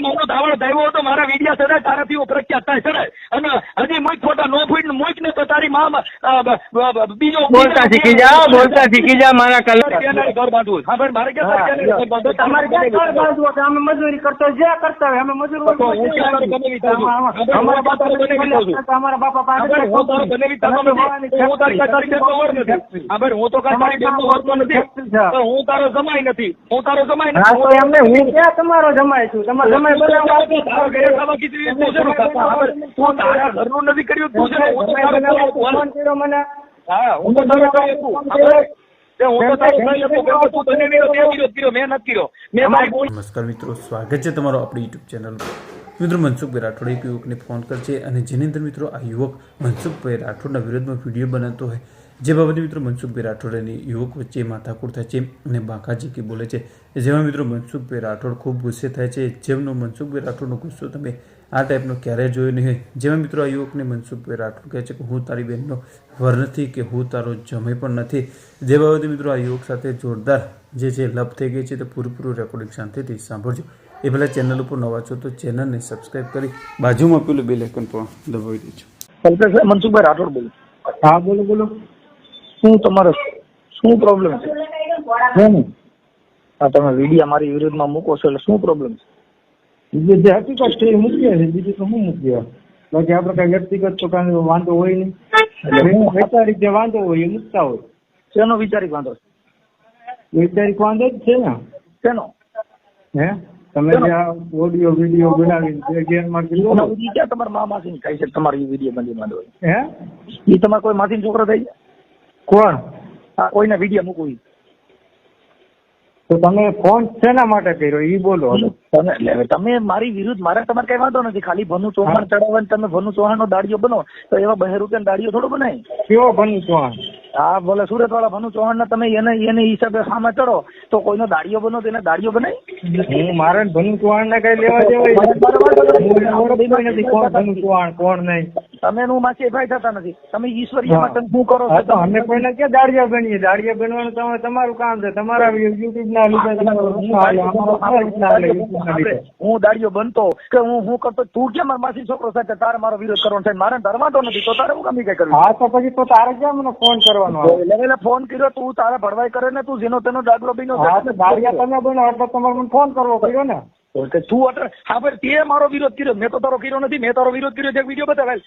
તારી મારો ધાવણ ધાવ્યો હતો મારા વિડિયા ચડાય તારાથી હું પ્રખ્યાત થાય ચડાય અને હજી મુઈ ફોટા નો ફૂટ મુઈક ને તો તારી માં બીજો બોલતા શીખી જા બોલતા શીખી જા મારા કલર ઘર બાંધવું હા ભાઈ મારે કે? તમારે ક્યાં ઘર બાંધવું? કે અમે મજૂરી કરતો જે કરતા હોય અમે મજૂર તો? અમારા બાપા. અમારા બાપા પાસે હું તારો બનેવી નથી. હું તારી તારી બેનનો વર નથી. હા ભાઈ, હું તો તારી બેનનો વરતો નથી. હું તારો જમાઈ નથી. હું તારો જમાઈ હા નથી. તો એમને હું ક્યાં તમારો જમાય છું? તમારો તું તારા ઘરનું નથી કર્યું તું છું. મને હા, હું તો નમસ્કાર મિત્રો સ્વાગત છે તમારો આપણી યુટ્યુબ ચેનલ મિત્રો મનસુખભાઈ રાઠોડ એક યુવકને ફોન કરશે અને જેની અંદર મિત્રો આ યુવક મનસુખભાઈ રાઠોડના વિરોધમાં વીડિયો બનાવતો હોય જે બાબતે મિત્રો મનસુખભાઈ રાઠોડ અને યુવક વચ્ચે માથાકૂટ થાય છે અને બાંકાજી કે બોલે છે. જેમાં મિત્રો મનસુખભાઈ રાઠોડ ખૂબ ગુસ્સે થાય છે. જેમનો મનસુખભાઈ રાઠોડનો ગુસ્સો તમે આ ટાઈપનો ક્યારેય જોયો નહીં હોય. જેમાં મિત્રો આ યુવકને મનસુખભાઈ રાઠોડ કહે છે કે હું તારી બહેનનો વર નથી કે હું તારો જમે પણ નથી. જે બાબતે મિત્રો આ યુવક સાથે જોરદાર જે છે લપ થઈ ગઈ છે તો પૂરેપૂરું રેકોર્ડિંગ શાંતિથી સાંભળજો. એ પહેલાં ચેનલ ઉપર નવા છો તો ચેનલને સબસ્ક્રાઇબ કરી બાજુમાં પેલું બેલ આઇકન પણ દબાવી દેજો. કલ્પેશ મનસુખભાઈ રાઠોડ બોલો હા બોલો બોલો. શું તમારો શું પ્રોબ્લેમ છે? હા તમે વિડીયા મારી વિરુદ્ધમાં મૂકો છો એટલે શું પ્રોબ્લેમ છે? જે હકીકત છે એ મૂકીએ છે બીજું તો હું મૂકીએ બાકી આપણે કઈ વ્યક્તિગત તો કઈ વાંધો હોય નહીં. એટલે વૈચારિક જે વાંધો હોય એ મૂકતા હોય. શેનો વિચારિક વાંધો છે? વૈચારિક વાંધો જ છે ને. શેનો? હે? તમે જે આ ઓડિયો વીડિયો બનાવી જે ગેરમાર્ગ ને, તમારા મા માસી થાય છે તમારી વીડિયો બંધી માંડો હોય? હે? એ તમારે કોઈ માસી છોકરો થઈ જાય કોણ? કોઈને વીડિયો મૂકવી તો તમે ફોન શેના માટે કર્યો? એ બોલો તમે તમે મારી વિરુદ્ધ મારે તમારે કઈ વાંધો નથી. ખાલી ભનુ ચૌહાણ ચડાવવા તમે ભનુ ચૌહાણ નો દાડીઓ બનો તો એવા બે રૂપિયા દાડિયો થોડો બનાય. કેવો બની ચૌહાણ? હા બોલે સુરત વાળા ભનુ ચૌહાણ ને તમે એને એને હિસાબે સામે ચડો તો કોઈનો દાડિયો બનો તો એને દાડિયો બનાય. હું મારે ભનુ ચૌહાણ ને કઈ લેવા નથી. કોણ ભનુ ચૌહાણ? કોણ નહીં? તમે એનું માસી ભાઈ થતા નથી. તમે ઈશ્વરીયમાં તમે શું કરો છો? અમે કોઈને ક્યાં દાડિયા બનીએ? દાડિયા બનવાનું તમે તમારું કામ છે. તમારા યુટ્યુબ ના લીધે હું ના દાડિયો બનતો કે હું હું કરતો? તું કેમ મારા માસી છોકરો સાથે તારે મારો વિરોધ કરવાનો છે? મારે ધરવાતો નથી. તો તારે હું કમી કઈ કરું હા તો પછી તો તારે કેમ મને ફોન કરવાનો? એટલે ફોન કર્યો તું તારે ભરવાઈ કરે ને તું જેનો તેનો દાડલો બીનો દાડિયા તમે બનો એટલે તમારે મને ફોન કરવો પડ્યો ને. કે તું અટલ. હા ભાઈ તે મારો વિરોધ કર્યો. મેં તો તારો કર્યો નથી. મેં તારો વિરોધ કર્યો તે વીડિયો બતાવેલ.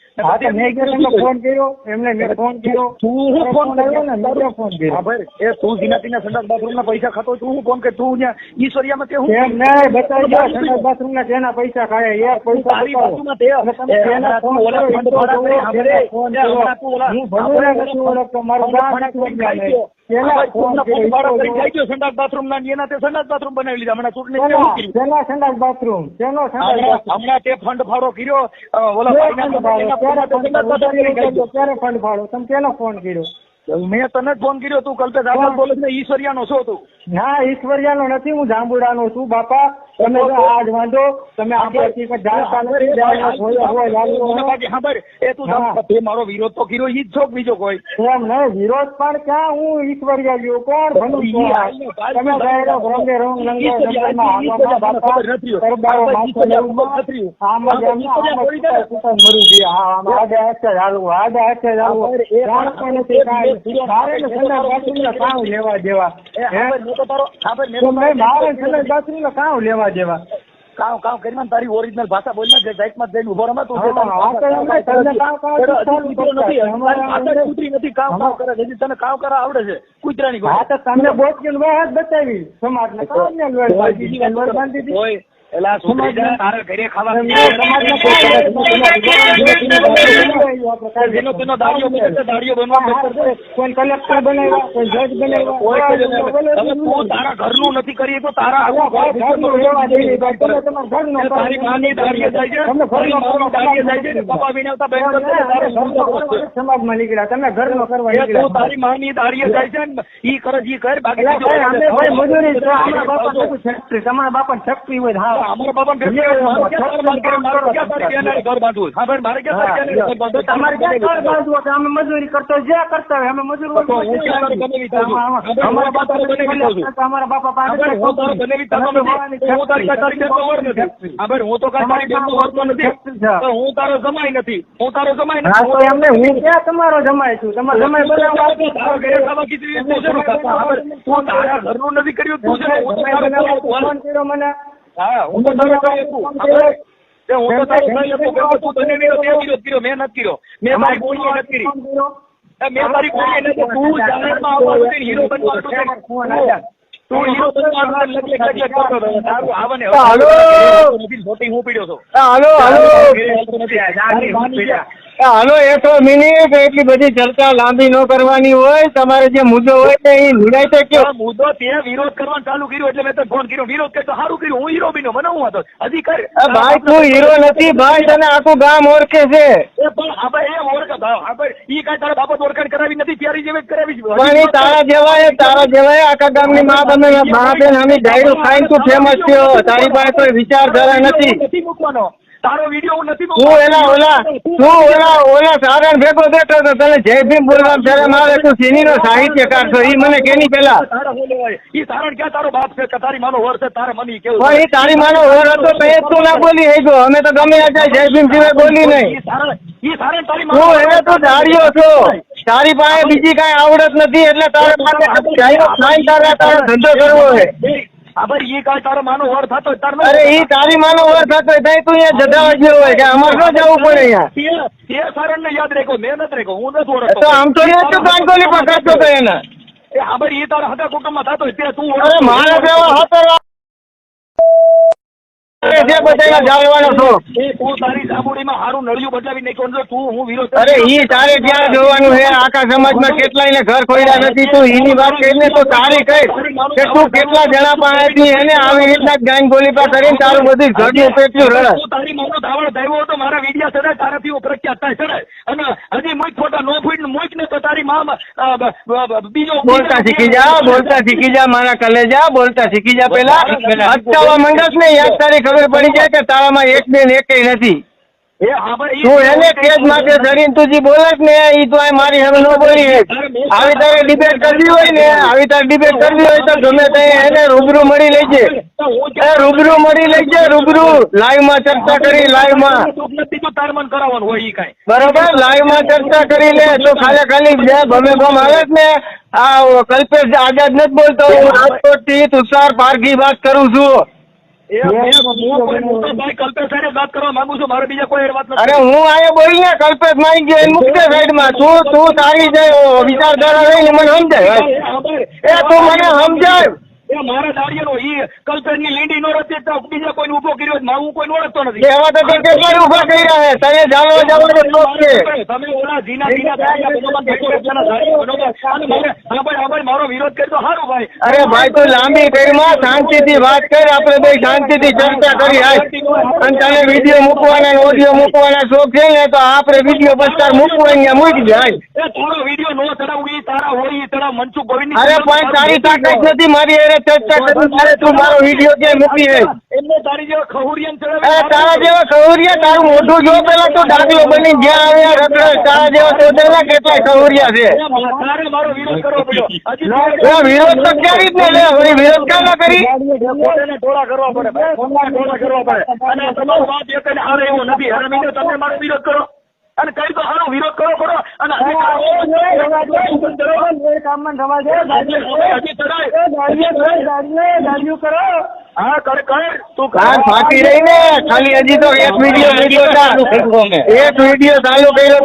મેં ફોન કર્યો. એમને મેં ફોન કર્યો. તું હું ફોન આવ્યો ને મેં ક્યાં ફોન હા ભાઈ એ તું જીના તીના સંડાસ બાથરૂમ ના પૈસા ખાતો તું હું ફોન કે? તું ત્યાં ઈશ્વરિયામાં તે હું? એમ નહીં બતાવી દો સંડાસ બાથરૂમ ના પૈસા ખાય યાર પૈસા તારી બાજુમાં તે હું નથી ઓળખતો, મારું ગામ નથી ઓળખ્યા ના મેં તને ફોન કર્યો તું કલ્પેશ આગળ બોલે ઈશ્વરિયાનો છો તું. ના ઈશ્વરિયાનો નથી હું જાંબુડાનો છું બાપા. તમે આજ વાંધો તમે હકીકત જાણતા નથી એ તું તે મારો વિરોધ તો કર્યો ઈ જ છો બીજો કોઈ? એમ નહીં વિરોધ પણ ક્યાં? હું ઈશ્વરિયા ગયો કોણ તમે રંગ આપણે લેવું આપણે મરી. આપણે ને સંડાસ બાથરૂમના લેવા મેં મેં મેં ને લેવા દેવા કામ કામ કરીને તારી ઓરિજિનલ ભાષા બોલ ને સાઈડમાં જઈને ઊભો રહે તું જે કૂતરો નથી કામ કામ કરે છે. તને કામ કરવા આવડે છે કૂતરાની. હા તો તમને બોટકીન વહેત બતાવી સમાજને કામ ને લોહી એલા સુધરી જા, ઘરે ખાવા એમને સમાજને કાંઈ જેનો તેનો દાડિયો બને છે, બનવા કોઈ કલેક્ટર બનાવ્યા કોઈ જજ બનાવ્યા. કોઈ કોઈ કર્યો નહીં. બોલે તમે તું તારા ઘરનું નથી કરી તો તારા અલા, ભાઈ, ઘરનું રહેવા દઈએ. તમે તમારા ઘરનું તારી કરો. માની દાડીએ જાય છે તમને તારી દાડીએ જાય છે પપ્પા વિનાવતા બેન કરતા ને તારે ઘરનો કરવો છે. સમાજમાં નીકળ્યા. તમે ઘરનો કરવા એ તું તારી માની દાડીએ જાય છે ઈ કરે ઈ કર બાકી મજૂરી તમારા બાપા શક્તિ તમારા બાપા શક્તિ હોય હા. અમારા ઘર બાંધવું મારે ક્યાં? અમે મજૂરી કરતો જે કરતા હોય અમે મજૂર હું તારે અમારા બાપા પાસે હું બનેવી હું. હા તો નથી. હું જમાઈ નથી. હું તારો જમાઈ નથી. એમને હું ક્યાં તમારો જમાય છું? તમારો તું તારા ઘરનું નથી કર્યું તું. ફોન કર્યો મને. હા હું તો તારો ભાઈ છું. તે હું તો તારો ભાઈ છું. તું તને વિરોધ તે વિરોધ કર્યો મેં નથી કર્યો મેં મારી ગોળીએ નથી કરી ફોન કર્યો એ મેં તારી ગોળીએ નથી તું જાહેરમાં આવવાનું છે હીરો બનવાનું છે. તું હીરો બનવાનું કરતો હતો. તારું હાલો. નથી, હું પીડ્યો છું હાલો હાલો નથી. હાલો એકસો મિનિટ એટલી બધી ચર્ચા લાંબી ન કરવાની હોય. તમારે જે મુદ્દો હોય ને એ તો કયો મુદ્દો તે વિરોધ કરવાનું ચાલુ કર્યું એટલે મેં તો ફોન કર્યો. વિરોધ કર્યો તો સારું કર્યું હું હીરો બીનો મને હું હતો હજી કર ભાઈ તું હીરો નથી ભાઈ તને આખું ગામ ઓળખે છે. એ પણ આપણે એ ઓળખે આપણે ઈ કાંઈ તારા બાબત ઓળખાણ કરાવી નથી ત્યારે જેવી કરાવી પણ એ તારા જેવાય તારા જેવાય આખા ગામની મા તમે મા બેન અમે ડાયરો ખાઈને તું ફેમસ થયો. તારી પાસે કોઈ વિચારધારા નથી મૂકવાનો. તારો વિડિયો હું નથી તું એલા ઓલા તું ઓલા ઓલા સારણ ભેગો બેઠો તો તને જય ભીમ બોલવા શરમ આવે તું સિનીનો સાહિત્યકાર છો ઈ મને કેની પેલા? ઈ સારણ ક્યાં તારો બાપ છે તારી માનો વર છે? તારે મને કેવું પણ ઈ તારી માનો ઓર હતો તો એ તું ના બોલી હે ગયો અમે તો ગમે ત્યાં જય ભીમ સિવાય બોલી નહીં. ઈ સારણ તારી માનો તું એને તો ધાર્યો છો. તારી પાસે બીજી કાંઈ આવડત નથી એટલે તારે માટે તારો ધંધો કરવો છે. હા ભાઈ તારો માનો વર થતો તારે ન અરે તારી માનો ઓર થતો હોય તું અહીંયા જતા ગયો હોય કે અમારે ન જવું પડે અહીંયા? તે તે સારણને યાદ રાખ્યો મેં નથી રાખ્યો હું નથી ઓળખતો. તો આમ તો એ તું કાંકોલી પકડતો તો એને. એ હા ભાઈ ઈ તારા હતા કુટુંબમાં થતો તે તું અરે મારા જેવા હતો અરે ઈ તારે ક્યાં જોવાનું છે આખા સમાજમાં કેટલાય ને ઘર ખોલ્યા નથી તું ઈની વાત કરીને તો તારી કઈ કે તું કેટલા જણા પાસેથી એને આવી રીતના ગાયન ગોલી કરીને તારું બધું ઘરનું પેટલું રડે તારી માનો ધાવણ ધાવ્યો હતો મારા વિડિયા ચડાય તારાથી પ્રખ્યાત થાય ચડાય. અને હજી મુઈક ફોટા નો ફૂટ મુઈક ને તો તારી માં અ, બ- બ- બ- બીજો બોલતા શીખી જા બોલતા શીખી જા મારા કલેજા બોલતા શીખી જા. પેલા અટકાવવા મંડસ ને યાદ તારી ખબર પડી જાય કે તારામાં એક બેન એક નથી. એ હા ભાઈ તું એને તેજ માટે ધરીને તું જે બોલસ ને ઈ તો મારી હવે ન બોલી આવી તારે ડિબેટ કરવી હોય ને આવી તારે ડિબેટ કરવી હોય તો ગમે તે એને રૂબરૂ મળી લેજે. એ રૂબરૂ મળી લેજે રૂબરૂ. લાઈવમાં ચર્ચા કરી લાઈવમાં બરોબર? લાઈવમાં ચર્ચા કરી લે તો ખાલી ખાલી બે ગમે ગમ આવે જ ને આ કલ્પેશ આઝાદ નથી બોલતો. હું રાજકોટથી તુષાર પારઘી વાત કરું છું. અરે હું આયા બોલી ને કલ્પેશ માઈ ગયો એને મૂકજે સાઈડમાં તું તું તારી વિચારધારા રહી ને મને સમજાય. એ તું મને સમજાય. એ મારા દાડિયાનો ઈ કલ્પેશની લીંડી નો રચે તો બીજા કોઈને ઊભો કર્યો હોય, હું કોઈને ઓળખતો નથી. એવા તો તે કેટલા ઊભા કર્યા હે તને જાણવા જવાનો શોખ છે. તમે ઓલા જીના જીના દાડિયા બનોમાં બેઠો એટલાના દાડિયા બનોમાં. અને મારે હા ભાઈ હા ભાઈ મારો વિરોધ કરી તો ભાઈ. અરે ભાઈ તું લાંબી કરીમાં શાંતિથી વાત કર આપણે બે શાંતિથી ચર્ચા કરી આજ અને તને વીડિયો મૂકવાના ઓડિયો મૂકવાના શોખ છે ને તો આપણે વીડિયો બસ્તાર મૂકવો અહીંયા મૂકી જાય. એ થોડો વીડિયો નો ચડાવું ઈ તારા હોય ઈ ચડાવ મનસુખ ગોવિંદની અરે પણ તારી તાકાત નથી મારી હારે ચર્ચા કરી તારે તું મારો વીડિયો ક્યાંય મૂકી હે એમને તારી જેવા ખહુરિયાને ચડાવી તારા જેવા ખવરિયા તારું મોઢું જો પેલા તો દાખલો બની જ્યાં આવ્યા રખડે તારા જેવા શોધેલા કેટલાય ખવરિયા છે. તારે મારો વિરોધ કરવો પડ્યો. વિરોધ તો ક્યારે જ ને વળી વિરોધ કાં ના કરી? પોતાને ટોળા કરવા પડે ટોળા કરવા પડે. અને આ વાત એક હારે એવો નથી. હારે તમે મારો વિરોધ કરો. અને કઈ તો હારો વિરોધ કરો કરો અને દે. હા કર કર. તું કાન ફાટી રહી ને. ખાલી હજી તો એક વીડિયો વીડિયો ચાલુ એક વીડિયો ચાલુ કર્યો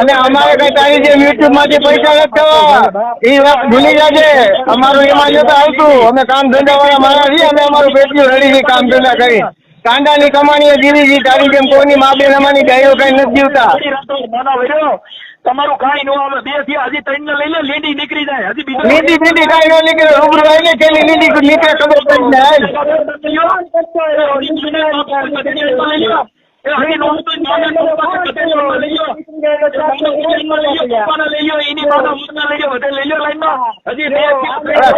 અને અમારે કઈ તારી જે યુટ્યુબમાંથી પૈસા લખતા એ વાત ભૂલી જાજે. અમારું એમાં જતા આવતું. અમે કામ ધંધા વાળા મારા છીએ અમે અમારું પેટલું રડી ગઈ કામ ધંધા કરી. કાંડાની કમાણીએ જીવી ગઈ તારી જેમ કોઈની મા બેન અમારી ગાયો કઈ નથી જીવતા. તમારું કાંઈ નો આવે બેથી હજી ત્રણ ને લઈ લે લીંડી નીકળી જાય. હજી બીજું લીધી બીધી કાંઈ ન નીકળે રૂબરૂ આવીને કેલી લીધી નીકળે ખબર પડી જાય.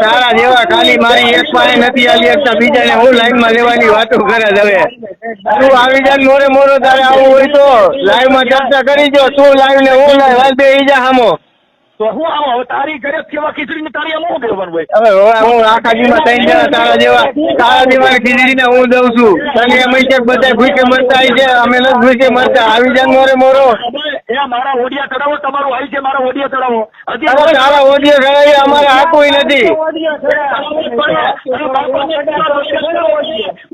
તારા જેવા ખાલી મારી એક પાસે નથી આલી એકતા બીજાને હું લાઈનમાં લેવાની વાતો કરે હવે? તું આવી જા ને મોરે મોરો તારે આવું હોય તો લાઈવમાં ચર્ચા કરી જો તું લાઈવ ને હું લાઈવ બે ઈજા જા હામો. તો હું આવો હવે તારી ઘરે સેવા ખીચડી ને તારી આમ શું હોય? હવે હવે હું આખા દીમાં ત્રણ જણા તારા જેવા તારા જેવા ખીચડીને હું દઉં છું. તને એમ કે બધા ભૂખે મરતા હોય છે અમે નથી ભૂખે મરતા. આવી જા ને મોરે મોરો. એ મારા ઓડિયા ચડાવો તમારું આવી છે મારા ઓડિયા ચડાવો. હજી તારા અમારે આખું નથી.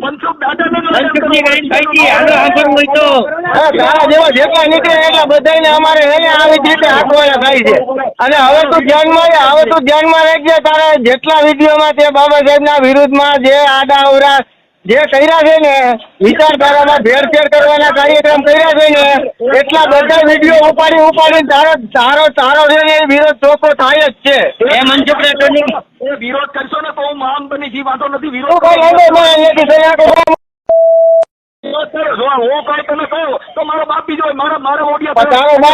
મનસુખ દાદાને તારા જેવા જેટલા નીકળે એટલા બધાને અમારે આવી જ રીતે હાંકવાના થાય છે. અને હવે તું ધ્યાનમાં હવે તું ધ્યાનમાં રાખજે તારે જેટલા વિડીયોમાં તે બાબા સાહેબના વિરુદ્ધમાં જે આડા અવરા જે કર્યા છે ને વિચારધારામાં ભેરફેર કરવાના કાર્યક્રમ કર્યા છે ને એટલા બધા વીડિયો ઉપાડી ઉપાડીને તારો સારો સારો છે ને એ વિરોધ ચોખ્ખો થાય જ છે. એ મનસુખ વિરોધ કરશો ને તો હું મહાન બની જી વાતો નથી વિરોધ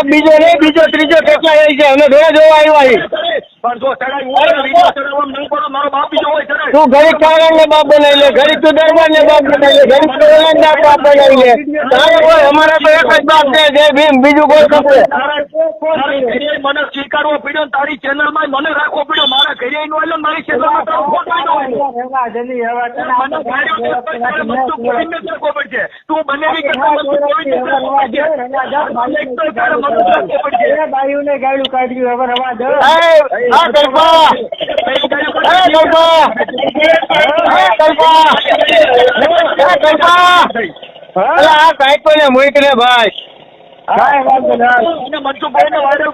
બીજો બીજો ત્રીજો કેટલા છે અમે ઘરે જોવા આવ્યા. પણ જો ચડાઈ હું વીડિયો ચડાવવામાં નહીં પડો મારો બાપ બીજો હોય ચડાઈ તું ગરીબ કારણ ને બાપ બનાવી લે ગરીબ તું દરબાર ને બાપ બનાવી લે ગરીબ તું ઓલાન ના બાપ બનાવી લે તારે કોઈ અમારા તો એક જ બાપ છે જે ભીમ બીજું કોઈ તારા મને સ્વીકારવો પડ્યો તારી ચેનલમાં મને રાખવો પડ્યો. મારા ઘરે નો એટલે મારી ચેનલમાં તારો ફોટો ન મને તો તારે મનસુખ રાખવો પડશે. તું બનેવી કરતા. મને ગાડું કાઢ્યું હવે રવા દો. આ કલ્પા. એ કલ્પા. એ કલ્પા. એ કલ્પા. અલા આ કાંઈક ને મૂક ને ભાઈ કાંઈ વાંધો ના મનસુખભાઈ ને વાયરલ